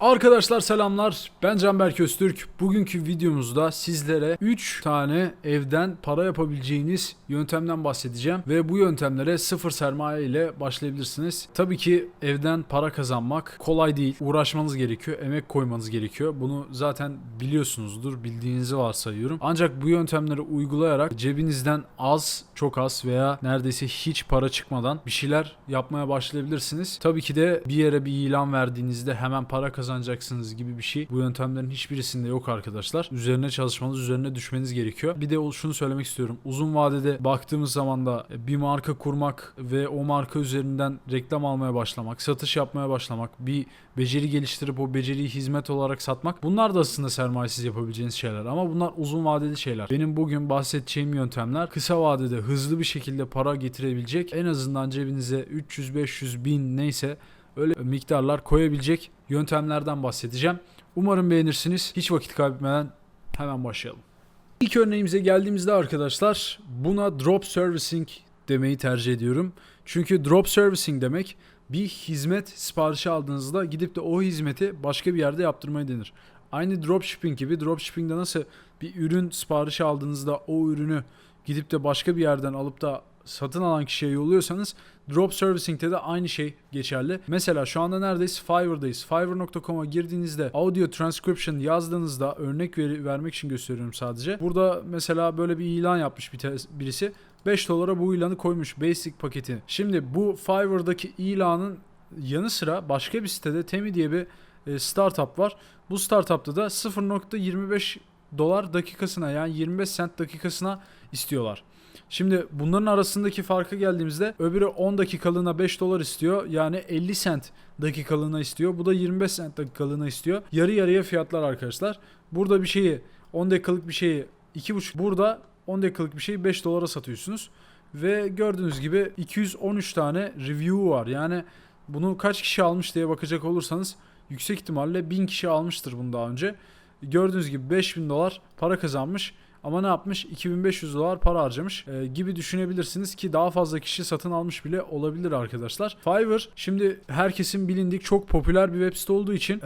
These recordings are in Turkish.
Arkadaşlar selamlar. Ben Canberk Öztürk. Bugünkü videomuzda sizlere 3 tane evden para yapabileceğiniz yöntemden bahsedeceğim ve bu yöntemlere sıfır sermaye ile başlayabilirsiniz. Tabii ki evden para kazanmak kolay değil. Uğraşmanız gerekiyor, emek koymanız gerekiyor. Bunu zaten biliyorsunuzdur, bildiğinizi varsayıyorum. Ancak bu yöntemleri uygulayarak cebinizden az, çok az veya neredeyse hiç para çıkmadan bir şeyler yapmaya başlayabilirsiniz. Tabii ki de bir yere bir ilan verdiğinizde hemen para kazanacaksınız gibi bir şey. Bu yöntemlerin hiçbirisinde yok arkadaşlar. Üzerine çalışmanız, üzerine düşmeniz gerekiyor. Bir de şunu söylemek istiyorum. Uzun vadede baktığımız zaman da bir marka kurmak ve o marka üzerinden reklam almaya başlamak, satış yapmaya başlamak, bir beceri geliştirip o beceriyi hizmet olarak satmak bunlar da aslında sermayesiz yapabileceğiniz şeyler ama bunlar uzun vadeli şeyler. Benim bugün bahsedeceğim yöntemler kısa vadede hızlı bir şekilde para getirebilecek en azından cebinize 300 500 bin neyse öyle miktarlar koyabilecek yöntemlerden bahsedeceğim. Umarım beğenirsiniz. Hiç vakit kaybetmeden hemen başlayalım. İlk örneğimize geldiğimizde arkadaşlar buna drop servicing demeyi tercih ediyorum. Çünkü drop servicing demek bir hizmet siparişi aldığınızda gidip de o hizmeti başka bir yerde yaptırmayı denir. Aynı dropshipping gibi dropshipping'de nasıl bir ürün siparişi aldığınızda o ürünü gidip de başka bir yerden alıp da satın alan kişiye yolluyorsanız drop servicing'te de aynı şey geçerli. Mesela şu anda neredeyiz? Fiverr'dayız. Fiverr.com'a girdiğinizde audio transcription yazdığınızda örnek veri vermek için gösteriyorum sadece. Burada mesela böyle bir ilan yapmış bir birisi. 5 dolara bu ilanı koymuş basic paketi. Şimdi bu Fiverr'daki ilanın yanı sıra başka bir sitede Temi diye bir e, startup var. Bu startupta da 0.25 dolar dakikasına yani 25 cent dakikasına istiyorlar. Şimdi bunların arasındaki farka geldiğimizde öbürü 10 dakikalığına 5 dolar istiyor. Yani 50 cent dakikalığına istiyor. Bu da 25 cent dakikalığına istiyor. Yarı yarıya fiyatlar arkadaşlar. Burada bir şeyi 10 dakikalık bir şeyi 2,5 burada 10 dakikalık bir şeyi 5 dolara satıyorsunuz. Ve gördüğünüz gibi 213 tane review var. Yani bunu kaç kişi almış diye bakacak olursanız yüksek ihtimalle 1000 kişi almıştır bunu daha önce. Gördüğünüz gibi 5000 dolar para kazanmış. Ama ne yapmış? 2500 dolar para harcamış e, gibi düşünebilirsiniz ki daha fazla kişi satın almış bile olabilir arkadaşlar. Fiverr şimdi herkesin bilindik çok popüler bir web site olduğu için e,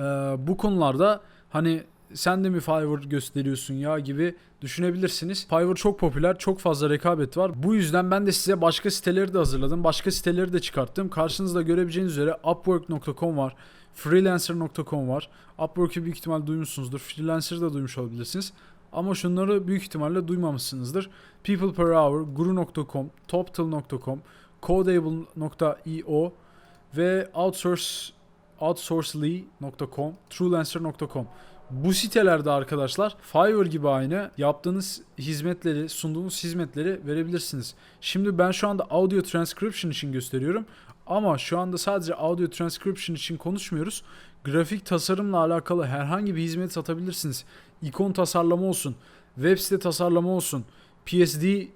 bu konularda hani sen de mi Fiverr gösteriyorsun ya gibi düşünebilirsiniz. Fiverr çok popüler, çok fazla rekabet var. Bu yüzden ben de size başka siteleri de hazırladım. Başka siteleri de çıkarttım. Karşınızda görebileceğiniz üzere Upwork.com var. Freelancer.com var. Upwork'u büyük ihtimal duymuşsunuzdur. Freelancer'ı da duymuş olabilirsiniz. Ama şunları büyük ihtimalle duymamışsınızdır. People Per Hour, Guru.com, Toptal.com, Codeable.io ve Outsource outsourcely.com, truelancer.com. Bu sitelerde arkadaşlar Fiverr gibi aynı yaptığınız hizmetleri, sunduğunuz hizmetleri verebilirsiniz. Şimdi ben şu anda audio transcription için gösteriyorum. Ama şu anda sadece audio transcription için konuşmuyoruz. Grafik tasarımla alakalı herhangi bir hizmet satabilirsiniz. İkon tasarlama olsun, web site tasarlama olsun, PSD e,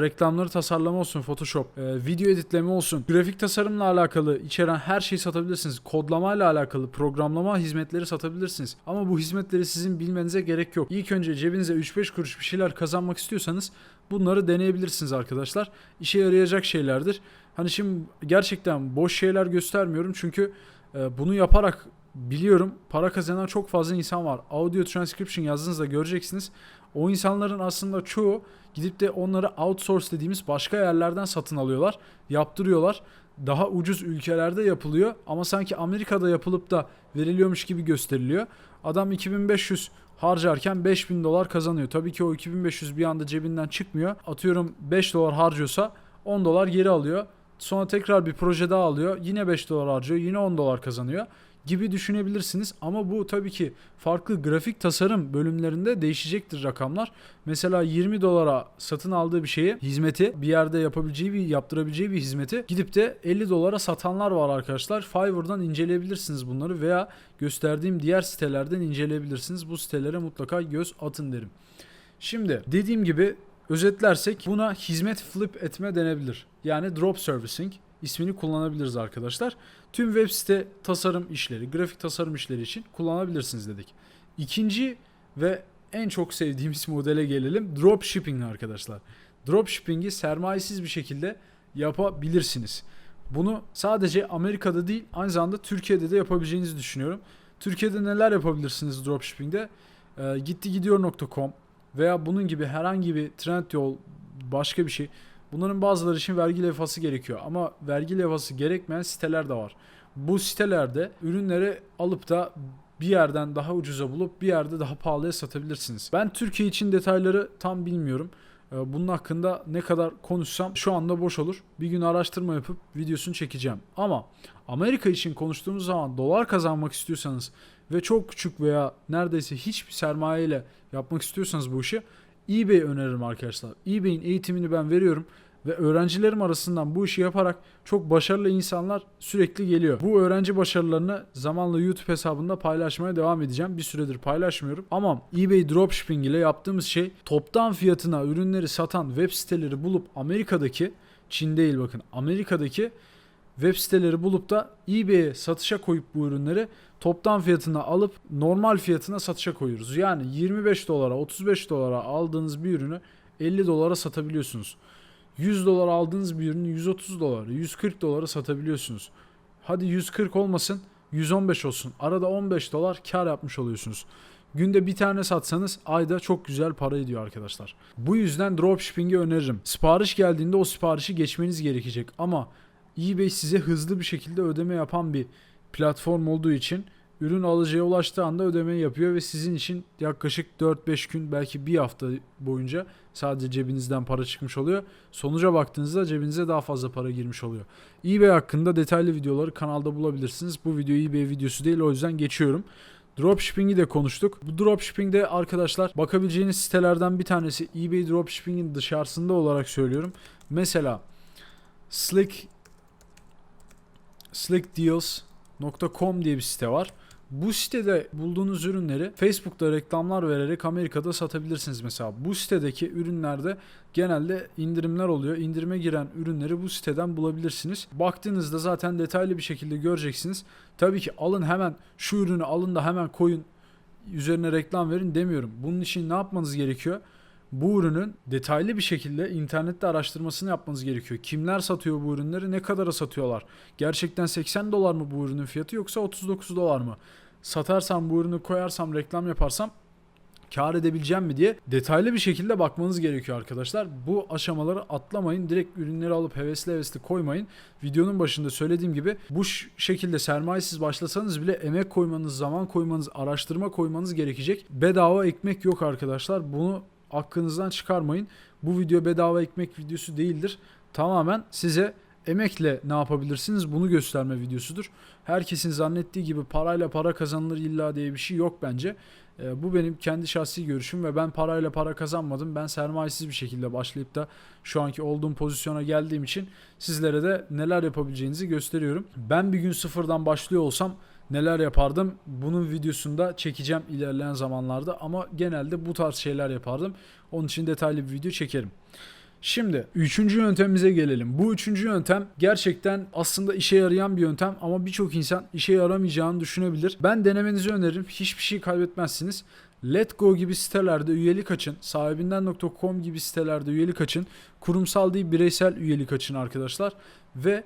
reklamları tasarlama olsun Photoshop, e, video editleme olsun, grafik tasarımla alakalı içeren her şeyi satabilirsiniz. Kodlamayla alakalı programlama hizmetleri satabilirsiniz. Ama bu hizmetleri sizin bilmenize gerek yok. İlk önce cebinize 3-5 kuruş bir şeyler kazanmak istiyorsanız bunları deneyebilirsiniz arkadaşlar. İşe yarayacak şeylerdir. Hani şimdi gerçekten boş şeyler göstermiyorum çünkü e, bunu yaparak biliyorum para kazanan çok fazla insan var. Audio transcription yazdığınızda göreceksiniz. O insanların aslında çoğu gidip de onları outsource dediğimiz başka yerlerden satın alıyorlar. Yaptırıyorlar. Daha ucuz ülkelerde yapılıyor ama sanki Amerika'da yapılıp da veriliyormuş gibi gösteriliyor. Adam 2500 harcarken 5000 dolar kazanıyor. Tabii ki o 2500 bir anda cebinden çıkmıyor. Atıyorum 5 dolar harcıyorsa 10 dolar geri alıyor. Sonra tekrar bir proje daha alıyor. Yine 5 dolar harcıyor. Yine 10 dolar kazanıyor gibi düşünebilirsiniz. Ama bu tabii ki farklı grafik tasarım bölümlerinde değişecektir rakamlar. Mesela 20 dolara satın aldığı bir şeyi, hizmeti bir yerde yapabileceği bir yaptırabileceği bir hizmeti gidip de 50 dolara satanlar var arkadaşlar. Fiverr'dan inceleyebilirsiniz bunları veya gösterdiğim diğer sitelerden inceleyebilirsiniz. Bu sitelere mutlaka göz atın derim. Şimdi dediğim gibi özetlersek buna hizmet flip etme denebilir. Yani drop servicing ismini kullanabiliriz arkadaşlar. Tüm web site tasarım işleri, grafik tasarım işleri için kullanabilirsiniz dedik. İkinci ve en çok sevdiğimiz modele gelelim. Dropshipping arkadaşlar. Dropshipping'i sermayesiz bir şekilde yapabilirsiniz. Bunu sadece Amerika'da değil aynı zamanda Türkiye'de de yapabileceğinizi düşünüyorum. Türkiye'de neler yapabilirsiniz dropshipping'de? Ee, gittigidiyor.com veya bunun gibi herhangi bir Trendyol başka bir şey. Bunların bazıları için vergi levhası gerekiyor ama vergi levhası gerekmeyen siteler de var. Bu sitelerde ürünleri alıp da bir yerden daha ucuza bulup bir yerde daha pahalıya satabilirsiniz. Ben Türkiye için detayları tam bilmiyorum. Ee, Bunun hakkında ne kadar konuşsam şu anda boş olur. Bir gün araştırma yapıp videosunu çekeceğim. Ama Amerika için konuştuğumuz zaman dolar kazanmak istiyorsanız ve çok küçük veya neredeyse hiçbir sermaye ile yapmak istiyorsanız bu işi eBay öneririm arkadaşlar. eBay'in eğitimini ben veriyorum ve öğrencilerim arasından bu işi yaparak çok başarılı insanlar sürekli geliyor. Bu öğrenci başarılarını zamanla YouTube hesabında paylaşmaya devam edeceğim. Bir süredir paylaşmıyorum. Ama eBay dropshipping ile yaptığımız şey toptan fiyatına ürünleri satan web siteleri bulup Amerika'daki Çin değil bakın Amerika'daki web siteleri bulup da eBay'e satışa koyup bu ürünleri toptan fiyatına alıp normal fiyatına satışa koyuyoruz. Yani 25 dolara 35 dolara aldığınız bir ürünü 50 dolara satabiliyorsunuz. 100 dolar aldığınız bir ürünü 130 dolara 140 dolara satabiliyorsunuz. Hadi 140 olmasın 115 olsun. Arada 15 dolar kar yapmış oluyorsunuz. Günde bir tane satsanız ayda çok güzel para ediyor arkadaşlar. Bu yüzden dropshipping'i öneririm. Sipariş geldiğinde o siparişi geçmeniz gerekecek ama eBay size hızlı bir şekilde ödeme yapan bir platform olduğu için ürün alıcıya ulaştığı anda ödemeyi yapıyor ve sizin için yaklaşık 4-5 gün belki bir hafta boyunca sadece cebinizden para çıkmış oluyor. Sonuca baktığınızda cebinize daha fazla para girmiş oluyor. eBay hakkında detaylı videoları kanalda bulabilirsiniz. Bu video eBay videosu değil o yüzden geçiyorum. Dropshipping'i de konuştuk. Bu dropshipping'de arkadaşlar bakabileceğiniz sitelerden bir tanesi eBay dropshipping'in dışarısında olarak söylüyorum. Mesela Slick slickdeals.com diye bir site var. Bu sitede bulduğunuz ürünleri Facebook'ta reklamlar vererek Amerika'da satabilirsiniz mesela. Bu sitedeki ürünlerde genelde indirimler oluyor. İndirime giren ürünleri bu siteden bulabilirsiniz. Baktığınızda zaten detaylı bir şekilde göreceksiniz. Tabii ki alın hemen şu ürünü alın da hemen koyun üzerine reklam verin demiyorum. Bunun için ne yapmanız gerekiyor? Bu ürünün detaylı bir şekilde internette araştırmasını yapmanız gerekiyor. Kimler satıyor bu ürünleri, ne kadara satıyorlar? Gerçekten 80 dolar mı bu ürünün fiyatı yoksa 39 dolar mı? Satarsam bu ürünü koyarsam, reklam yaparsam kar edebileceğim mi diye detaylı bir şekilde bakmanız gerekiyor arkadaşlar. Bu aşamaları atlamayın. Direkt ürünleri alıp hevesli hevesli koymayın. Videonun başında söylediğim gibi bu şekilde sermayesiz başlasanız bile emek koymanız, zaman koymanız, araştırma koymanız gerekecek. Bedava ekmek yok arkadaşlar. Bunu aklınızdan çıkarmayın. Bu video bedava ekmek videosu değildir. Tamamen size emekle ne yapabilirsiniz bunu gösterme videosudur. Herkesin zannettiği gibi parayla para kazanılır illa diye bir şey yok bence. Ee, bu benim kendi şahsi görüşüm ve ben parayla para kazanmadım. Ben sermayesiz bir şekilde başlayıp da şu anki olduğum pozisyona geldiğim için sizlere de neler yapabileceğinizi gösteriyorum. Ben bir gün sıfırdan başlıyor olsam neler yapardım? Bunun videosunda çekeceğim ilerleyen zamanlarda ama genelde bu tarz şeyler yapardım. Onun için detaylı bir video çekerim. Şimdi üçüncü yöntemimize gelelim. Bu üçüncü yöntem gerçekten aslında işe yarayan bir yöntem ama birçok insan işe yaramayacağını düşünebilir. Ben denemenizi öneririm. Hiçbir şey kaybetmezsiniz. Letgo gibi sitelerde üyelik açın. Sahibinden.com gibi sitelerde üyelik açın. Kurumsal değil bireysel üyelik açın arkadaşlar. Ve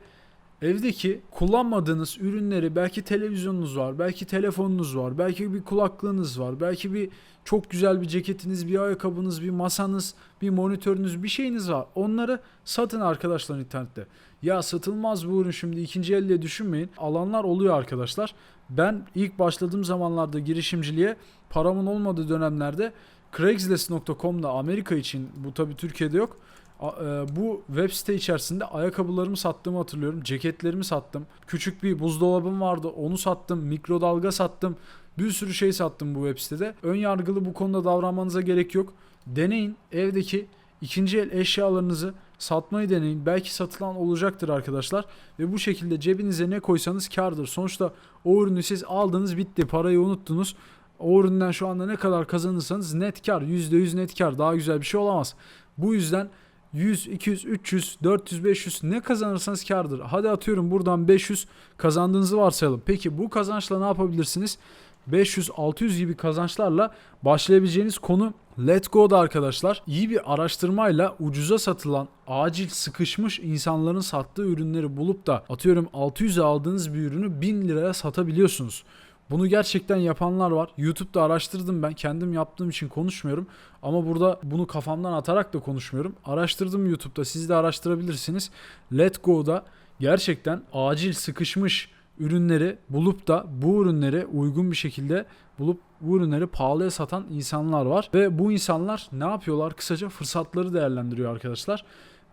evdeki kullanmadığınız ürünleri belki televizyonunuz var, belki telefonunuz var, belki bir kulaklığınız var, belki bir çok güzel bir ceketiniz, bir ayakkabınız, bir masanız, bir monitörünüz, bir şeyiniz var. Onları satın arkadaşlar internette. Ya satılmaz bu ürün şimdi ikinci elde düşünmeyin. Alanlar oluyor arkadaşlar. Ben ilk başladığım zamanlarda girişimciliğe paramın olmadığı dönemlerde Craigslist.com'da Amerika için bu tabi Türkiye'de yok. E, Bu web site içerisinde ayakkabılarımı sattığımı hatırlıyorum. Ceketlerimi sattım. Küçük bir buzdolabım vardı. Onu sattım. Mikrodalga sattım. Bir sürü şey sattım bu web sitede. Ön yargılı bu konuda davranmanıza gerek yok. Deneyin. Evdeki ikinci el eşyalarınızı satmayı deneyin. Belki satılan olacaktır arkadaşlar. Ve bu şekilde cebinize ne koysanız kardır. Sonuçta o ürünü siz aldınız bitti. Parayı unuttunuz. O üründen şu anda ne kadar kazanırsanız net kar. %100 net kar. Daha güzel bir şey olamaz. Bu yüzden 100, 200, 300, 400, 500 ne kazanırsanız kardır. Hadi atıyorum buradan 500 kazandığınızı varsayalım. Peki bu kazançla ne yapabilirsiniz? 500, 600 gibi kazançlarla başlayabileceğiniz konu Let's Go'da arkadaşlar. İyi bir araştırmayla ucuza satılan, acil sıkışmış insanların sattığı ürünleri bulup da atıyorum 600'e aldığınız bir ürünü 1000 liraya satabiliyorsunuz. Bunu gerçekten yapanlar var. YouTube'da araştırdım ben. Kendim yaptığım için konuşmuyorum. Ama burada bunu kafamdan atarak da konuşmuyorum. Araştırdım YouTube'da. Siz de araştırabilirsiniz. Let Go'da gerçekten acil sıkışmış ürünleri bulup da bu ürünleri uygun bir şekilde bulup bu ürünleri pahalıya satan insanlar var. Ve bu insanlar ne yapıyorlar? Kısaca fırsatları değerlendiriyor arkadaşlar.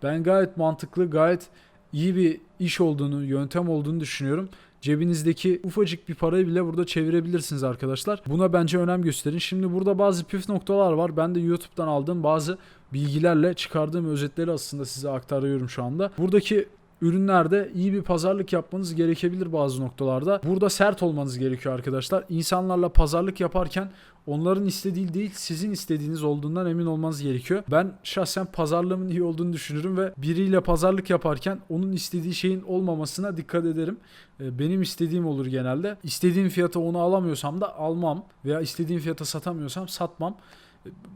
Ben gayet mantıklı, gayet iyi bir iş olduğunu, yöntem olduğunu düşünüyorum. Cebinizdeki ufacık bir parayı bile burada çevirebilirsiniz arkadaşlar. Buna bence önem gösterin. Şimdi burada bazı püf noktalar var. Ben de YouTube'dan aldığım bazı bilgilerle çıkardığım özetleri aslında size aktarıyorum şu anda. Buradaki ürünlerde iyi bir pazarlık yapmanız gerekebilir bazı noktalarda. Burada sert olmanız gerekiyor arkadaşlar. İnsanlarla pazarlık yaparken onların istediği değil sizin istediğiniz olduğundan emin olmanız gerekiyor. Ben şahsen pazarlığımın iyi olduğunu düşünürüm ve biriyle pazarlık yaparken onun istediği şeyin olmamasına dikkat ederim. Ee, Benim istediğim olur genelde. İstediğim fiyata onu alamıyorsam da almam veya istediğim fiyata satamıyorsam satmam.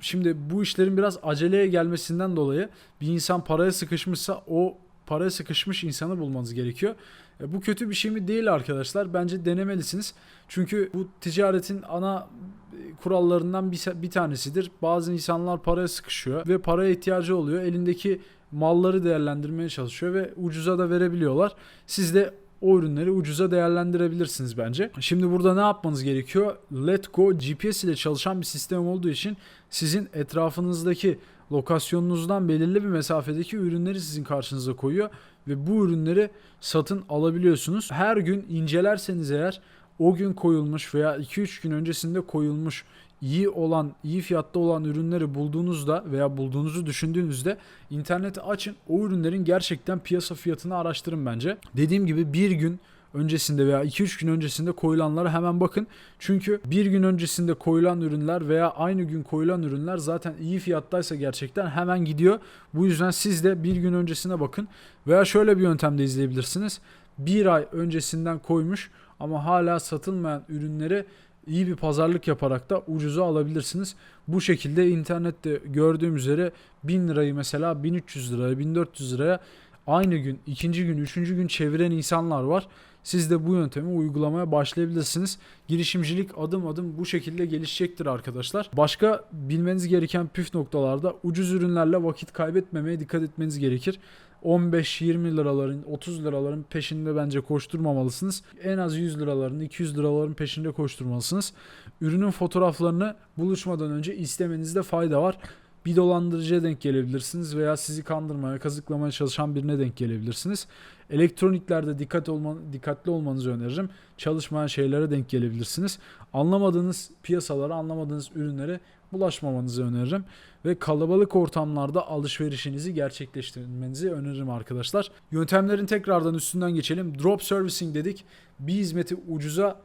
Şimdi bu işlerin biraz aceleye gelmesinden dolayı bir insan paraya sıkışmışsa o paraya sıkışmış insanı bulmanız gerekiyor. E, Bu kötü bir şey mi değil arkadaşlar. Bence denemelisiniz. Çünkü bu ticaretin ana e, kurallarından bir, bir tanesidir. Bazı insanlar paraya sıkışıyor ve paraya ihtiyacı oluyor. Elindeki malları değerlendirmeye çalışıyor ve ucuza da verebiliyorlar. Siz de o ürünleri ucuza değerlendirebilirsiniz bence. Şimdi burada ne yapmanız gerekiyor? Let Go GPS ile çalışan bir sistem olduğu için sizin etrafınızdaki lokasyonunuzdan belirli bir mesafedeki ürünleri sizin karşınıza koyuyor ve bu ürünleri satın alabiliyorsunuz. Her gün incelerseniz eğer o gün koyulmuş veya 2-3 gün öncesinde koyulmuş iyi olan, iyi fiyatta olan ürünleri bulduğunuzda veya bulduğunuzu düşündüğünüzde interneti açın. O ürünlerin gerçekten piyasa fiyatını araştırın bence. Dediğim gibi bir gün öncesinde veya 2-3 gün öncesinde koyulanlara hemen bakın. Çünkü bir gün öncesinde koyulan ürünler veya aynı gün koyulan ürünler zaten iyi fiyattaysa gerçekten hemen gidiyor. Bu yüzden siz de bir gün öncesine bakın. Veya şöyle bir yöntem de izleyebilirsiniz. Bir ay öncesinden koymuş ama hala satılmayan ürünleri iyi bir pazarlık yaparak da ucuza alabilirsiniz. Bu şekilde internette gördüğüm üzere 1000 lirayı mesela 1300 liraya 1400 liraya aynı gün, ikinci gün, üçüncü gün çeviren insanlar var. Siz de bu yöntemi uygulamaya başlayabilirsiniz. Girişimcilik adım adım bu şekilde gelişecektir arkadaşlar. Başka bilmeniz gereken püf noktalarda ucuz ürünlerle vakit kaybetmemeye dikkat etmeniz gerekir. 15-20 liraların 30 liraların peşinde bence koşturmamalısınız. En az 100 liraların 200 liraların peşinde koşturmalısınız. Ürünün fotoğraflarını buluşmadan önce istemenizde fayda var. Bir dolandırıcıya denk gelebilirsiniz veya sizi kandırmaya, kazıklamaya çalışan birine denk gelebilirsiniz. Elektroniklerde dikkat olman, dikkatli olmanızı öneririm. Çalışmayan şeylere denk gelebilirsiniz. Anlamadığınız piyasalara, anlamadığınız ürünlere bulaşmamanızı öneririm ve kalabalık ortamlarda alışverişinizi gerçekleştirmenizi öneririm arkadaşlar. Yöntemlerin tekrardan üstünden geçelim. Drop servicing dedik. Bir hizmeti ucuza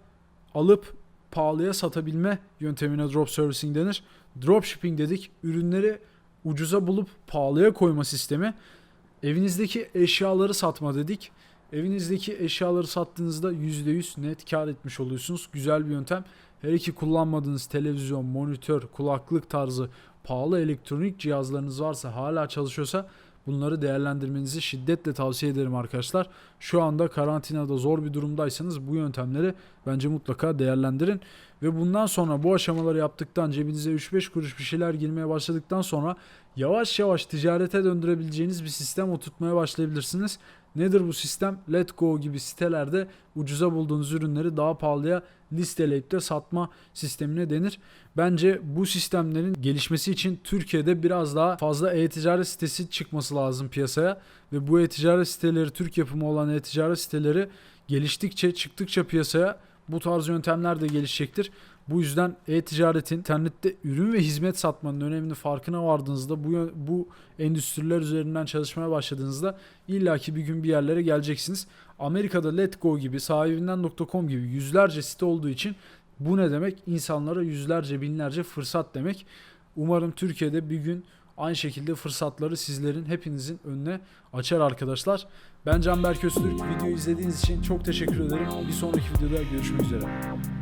alıp pahalıya satabilme yöntemine drop servicing denir. Dropshipping dedik. Ürünleri ucuza bulup pahalıya koyma sistemi. Evinizdeki eşyaları satma dedik. Evinizdeki eşyaları sattığınızda %100 net kar etmiş oluyorsunuz. Güzel bir yöntem. Her iki kullanmadığınız televizyon, monitör, kulaklık tarzı pahalı elektronik cihazlarınız varsa hala çalışıyorsa bunları değerlendirmenizi şiddetle tavsiye ederim arkadaşlar. Şu anda karantinada zor bir durumdaysanız bu yöntemleri bence mutlaka değerlendirin. Ve bundan sonra bu aşamaları yaptıktan cebinize 3-5 kuruş bir şeyler girmeye başladıktan sonra yavaş yavaş ticarete döndürebileceğiniz bir sistem oturtmaya başlayabilirsiniz. Nedir bu sistem? Let Go gibi sitelerde ucuza bulduğunuz ürünleri daha pahalıya listeleyip de satma sistemine denir. Bence bu sistemlerin gelişmesi için Türkiye'de biraz daha fazla e-ticaret sitesi çıkması lazım piyasaya ve bu e-ticaret siteleri Türk yapımı olan e-ticaret siteleri geliştikçe çıktıkça piyasaya bu tarz yöntemler de gelişecektir. Bu yüzden e-ticaretin internette ürün ve hizmet satmanın önemini farkına vardığınızda bu bu endüstriler üzerinden çalışmaya başladığınızda illaki bir gün bir yerlere geleceksiniz. Amerika'da Letgo gibi sahibinden.com gibi yüzlerce site olduğu için bu ne demek? İnsanlara yüzlerce binlerce fırsat demek. Umarım Türkiye'de bir gün aynı şekilde fırsatları sizlerin hepinizin önüne açar arkadaşlar. Ben Canberk Öztürk. Videoyu izlediğiniz için çok teşekkür ederim. Bir sonraki videoda görüşmek üzere.